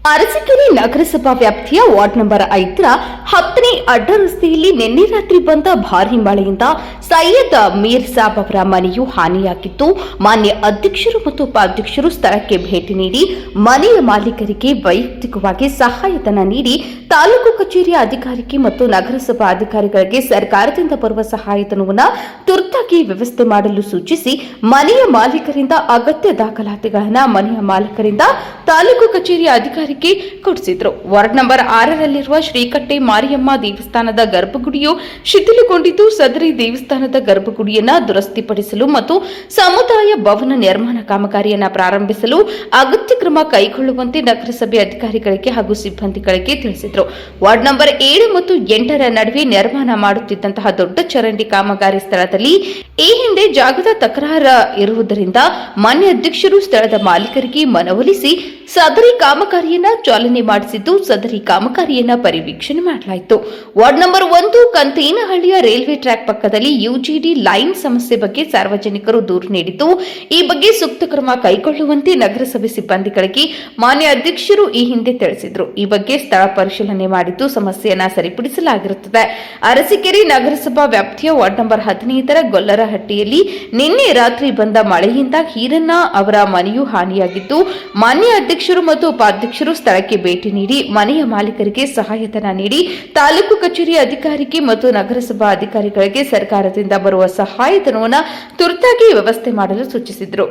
ಅರಸಕೆರೆ ನಗರಸಭಾ ವ್ಯಾಪ್ತಿಯ ward number ಐದರ ಹತ್ತನೇ ಅಡ್ಡ ರಸ್ತೆಯಲ್ಲಿ ನಿನ್ನೆ ರಾತ್ರಿ ಬಂದ ಭಾರಿ ಮಳೆಯಿಂದ ಸೈಯದ್ ಮೀರ್ ಸಾಬ್ ಅವರ ಮನೆಯು ಹಾನಿಯಾಗಿದ್ದು ಮಾನ್ಯ ಅಧ್ಯಕ್ಷರು ಮತ್ತು ಉಪಾಧ್ಯಕ್ಷರು ಸ್ಥಳಕ್ಕೆ ಭೇಟಿ ನೀಡಿ ಮನೆಯ ಮಾಲೀಕರಿಗೆ ವೈಯಕ್ತಿಕವಾಗಿ ಸಹಾಯಧನ ನೀಡಿ ತಾಲೂಕು ಕಚೇರಿಯ ಅಧಿಕಾರಿಗೆ ಮತ್ತು ನಗರಸಭಾ ಅಧಿಕಾರಿಗಳಿಗೆ ಸರ್ಕಾರದಿಂದ ಬರುವ ಸಹಾಯಧನವನ್ನು ತುರ್ತಾಗಿ ವ್ಯವಸ್ಥೆ ಮಾಡಲು ಸೂಚಿಸಿ ಮನೆಯ ಮಾಲೀಕರಿಂದ ಅಗತ್ಯ ದಾಖಲಾತಿಗಳನ್ನು ಮನೆಯ ಮಾಲೀಕರಿಂದ ತಾಲೂಕು ಕಚೇರಿಯ ಅಧಿಕಾರಿಗೆ ಕೊಡಿಸಿದ್ರು. ವಾರ್ಡ್ ನಂಬರ್ ಆರರಲ್ಲಿರುವ ಶ್ರೀಕಟ್ಟೆ ಮಾರಿಯಮ್ಮ ದೇವಸ್ಥಾನದ ಗರ್ಭಗುಡಿಯು ಶಿಥಿಲಗೊಂಡಿದ್ದು ಸದರಿ ದೇವಸ್ಥಾನದ ಗರ್ಭಗುಡಿಯನ್ನ ದುರಸ್ತಿಪಡಿಸಲು ಮತ್ತು ಸಮುದಾಯ ಭವನ ನಿರ್ಮಾಣ ಕಾಮಗಾರಿಯನ್ನು ಪ್ರಾರಂಭಿಸಲು ಅಗತ್ಯ ಕ್ರಮ ಕೈಗೊಳ್ಳುವಂತೆ ನಗರಸಭೆ ಅಧಿಕಾರಿಗಳಿಗೆ ಹಾಗೂ ಸಿಬ್ಬಂದಿಗಳಿಗೆ ತಿಳಿಸಿದರು. ವಾರ್ಡ್ ನಂಬರ್ ಏಳು ಮತ್ತು ಎಂಟರ ನಡುವೆ ನಿರ್ಮಾಣ ಮಾಡುತ್ತಿದ್ದಂತಹ ದೊಡ್ಡ ಚರಂಡಿ ಕಾಮಗಾರಿ ಸ್ಥಳದಲ್ಲಿ ಈ ಹಿಂದೆ ಜಾಗದ ತಕರಾರ ಇರುವುದರಿಂದ ಮಾನ್ಯ ಅಧ್ಯಕ್ಷರು ಸ್ಥಳದ ಮಾಲೀಕರಿಗೆ ಮನವೊಲಿಸಿ ಸದರಿ ಕಾಮಗಾರಿಯನ್ನ ಚಾಲನೆ ಮಾಡಿಸಿದ್ದು ಸದರಿ ಕಾಮಗಾರಿಯನ್ನ ಪರಿವೀಕ್ಷಣೆ ಮಾಡಲಾಯಿತು. ವಾರ್ಡ್ ನಂಬರ್ ಒಂದು, ಕಂತೇನಹಳ್ಳಿಯ ರೈಲ್ವೆ ಟ್ರ್ಯಾಕ್ ಪಕ್ಕದಲ್ಲಿ ಯುಜಿಡಿ ಲೈನ್ ಸಮಸ್ಯೆ ಬಗ್ಗೆ ಸಾರ್ವಜನಿಕರು ದೂರು ನೀಡಿದ್ದು, ಈ ಬಗ್ಗೆ ಸೂಕ್ತ ಕ್ರಮ ಕೈಗೊಳ್ಳುವಂತೆ ನಗರಸಭೆ ಸಿಬ್ಬಂದಿಗಳಿಗೆ ಮಾನ್ಯ ಅಧ್ಯಕ್ಷರು ಈ ಹಿಂದೆ ತಿಳಿಸಿದರು. ಈ ಬಗ್ಗೆ ಸ್ಥಳ ಪರಿಶೀಲನೆ ಮಾಡಿದ್ದು ಸಮಸ್ಯೆಯನ್ನ ಸರಿಪಡಿಸಲಾಗಿರುತ್ತದೆ. ಅರಸಿಕೆರೆ ನಗರಸಭಾ ವ್ಯಾಪ್ತಿಯ ವಾರ್ಡ್ ನಂಬರ್ ಹದಿನೈದರ ಗೊಲ್ಲರಹಟ್ಟಿಯಲ್ಲಿ ನಿನ್ನೆ ರಾತ್ರಿ ಬಂದ ಮಳೆಯಿಂದ ಹೀರಣ್ಣ ಅವರ ಮನೆಯೂ ಹಾನಿಯಾಗಿದ್ದು, ಮಾನ್ಯ ಅಧ್ಯಕ್ಷರು ಮತ್ತು ಉಪಾಧ್ಯಕ್ಷರು ಸ್ಥಳಕ್ಕೆ ಭೇಟಿ ನೀಡಿ ಮನೆಯ ಮಾಲೀಕರಿಗೆ ಸಹಾಯಧನ ನೀಡಿ ತಾಲೂಕು ಕಚೇರಿ ಅಧಿಕಾರಿಗೆ ಮತ್ತು ನಗರಸಭಾ ಅಧಿಕಾರಿಗಳಿಗೆ ಸರ್ಕಾರದಿಂದ ಬರುವ ಸಹಾಯಧನವನ್ನು ತುರ್ತಾಗಿ ವ್ಯವಸ್ಥೆ ಮಾಡಲು ಸೂಚಿಸಿದರು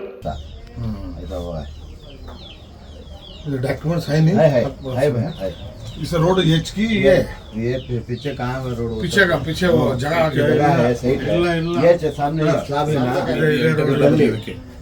डॉक्यूमेंट्स है नहीं है है है भाई है इस रोड एच की ये ये पी- पीछे कहाँ है रोड पीछे का पीछे वो जगह ये जगह है सही ಇಲ್ಲ, ಇಲ್ಲ. ये जो सामने ये स्लैब है ना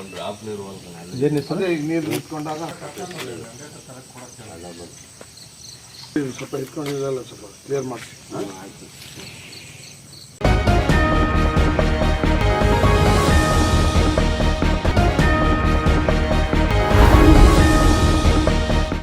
ಒಂದು ಜೆಸಿಬಿ ಪಕ್ಕ ಅದೇ ಈಗ ನೀರು ನಿಂತ್ಕೊಂಡಾಗ ಸ್ವಲ್ಪ ಇಟ್ಕೊಂಡಿರಲ್ಲ ಸ್ವಲ್ಪ ಕ್ಲಿಯರ್ ಮಾಡಿ